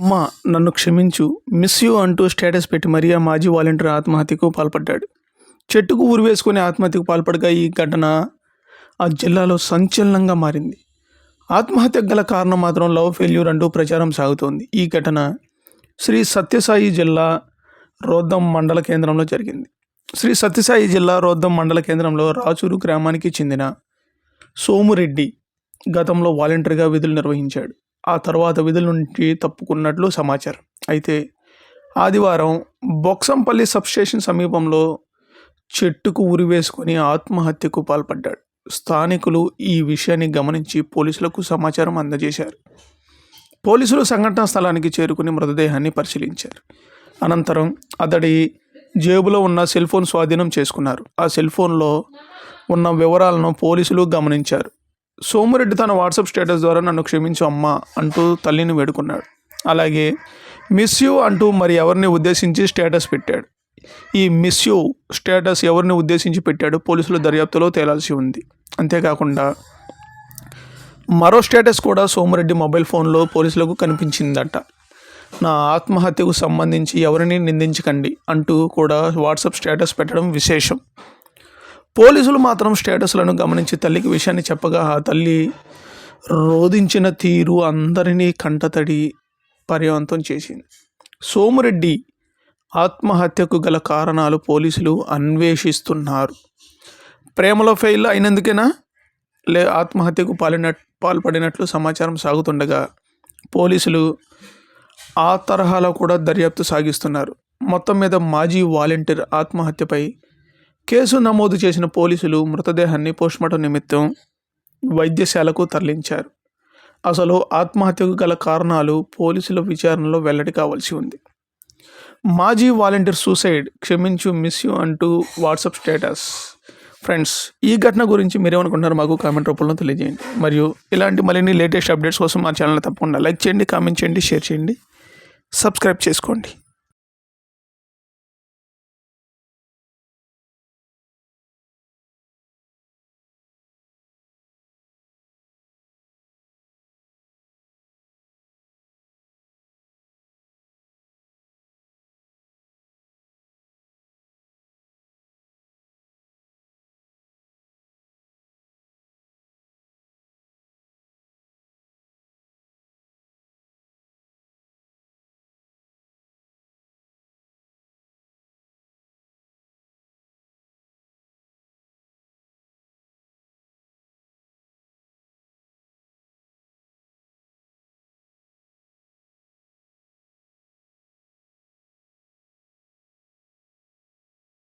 అమ్మా నన్ను క్షమించు. మిస్ యూ అంటూ స్టేటస్ పెట్టి మరియా మాజీ వాలంటీర్ ఆత్మహత్యకు పాల్పడ్డాడు. చెట్టుకు ఊరు వేసుకుని ఆత్మహత్యకు పాల్పడగా ఈ ఘటన ఆ జిల్లాలో సంచలనంగా మారింది. ఆత్మహత్యకు గల కారణం మాత్రం లవ్ ఫెయిల్యూర్ అంటూ ప్రచారం సాగుతోంది. ఈ ఘటన శ్రీ సత్యసాయి జిల్లా రోద్దం మండల కేంద్రంలో జరిగింది. శ్రీ సత్యసాయి జిల్లా రోద్దం మండల కేంద్రంలో రాచూరు గ్రామానికి చెందిన సోమురెడ్డి గతంలో వాలంటీర్గా విధులు నిర్వహించాడు. ఆ తర్వాత విధుల నుంచి తప్పుకున్నట్లు సమాచారం. అయితే ఆదివారం బొక్సంపల్లి సబ్స్టేషన్ సమీపంలో చెట్టుకు ఉరివేసుకుని ఆత్మహత్యకు పాల్పడ్డాడు. స్థానికులు ఈ విషయాన్ని గమనించి పోలీసులకు సమాచారం అందజేశారు. పోలీసులు సంఘటనా స్థలానికి చేరుకుని మృతదేహాన్ని పరిశీలించారు. అనంతరం అతడి జేబులో ఉన్న సెల్ ఫోన్ స్వాధీనం చేసుకున్నారు. ఆ సెల్ ఫోన్లో ఉన్న వివరాలను పోలీసులు గమనించారు. సోమిరెడ్డి తన వాట్సాప్ స్టేటస్ ద్వారా నన్ను క్షమించు అమ్మ అంటూ తల్లిని వేడుకున్నాడు. అలాగే మిస్ యూ అంటూ మరి ఎవరిని ఉద్దేశించి స్టేటస్ పెట్టాడు. ఈ మిస్ యూ స్టేటస్ ఎవరిని ఉద్దేశించి పెట్టాడు పోలీసుల దర్యాప్తులో తేలాల్సి ఉంది. అంతేకాకుండా మరో స్టేటస్ కూడా సోమిరెడ్డి మొబైల్ ఫోన్లో పోలీసులకు కనిపించిందట. నా ఆత్మహత్యకు సంబంధించి ఎవరిని నిందించకండి అంటూ కూడా వాట్సాప్ స్టేటస్ పెట్టడం విశేషం. పోలీసులు మాత్రం స్టేటస్లను గమనించి తల్లికి విషయాన్ని చెప్పగా ఆ తల్లి రోధించిన తీరు అందరినీ కంటతడి పర్యవంతం చేసింది. సోమరెడ్డి ఆత్మహత్యకు గల కారణాలు పోలీసులు అన్వేషిస్తున్నారు. ప్రేమలో ఫెయిల్ అయినందుకేనా? లే ఆత్మహత్యకు పాలిన పాల్పడినట్లు సమాచారం సాగుతుండగా పోలీసులు ఆ తరహాలో కూడా దర్యాప్తు సాగిస్తున్నారు. మొత్తం మీద మాజీ వాలంటీర్ ఆత్మహత్యపై కేసు నమోదు చేసిన పోలీసులు మృతదేహాన్ని పోస్ట్మార్టం నిమిత్తం వైద్యశాలకు తరలించారు. అసలు ఆత్మహత్యకు గల కారణాలు పోలీసుల విచారణలో వెల్లడి కావాల్సి ఉంది. మాజీ వాలంటీర్ సూసైడ్ క్షమించు మిస్ యూ అంటూ వాట్సాప్ స్టేటస్. ఫ్రెండ్స్ ఈ ఘటన గురించి మీరేమనుకుంటున్నారు మాకు కామెంట్ రూపంలో తెలియజేయండి. మరియు ఇలాంటి మరిన్ని లేటెస్ట్ అప్డేట్స్ కోసం మా ఛానల్ తప్పకుండా లైక్ చేయండి కామెంట్ చేయండి షేర్ చేయండి సబ్స్క్రైబ్ చేసుకోండి.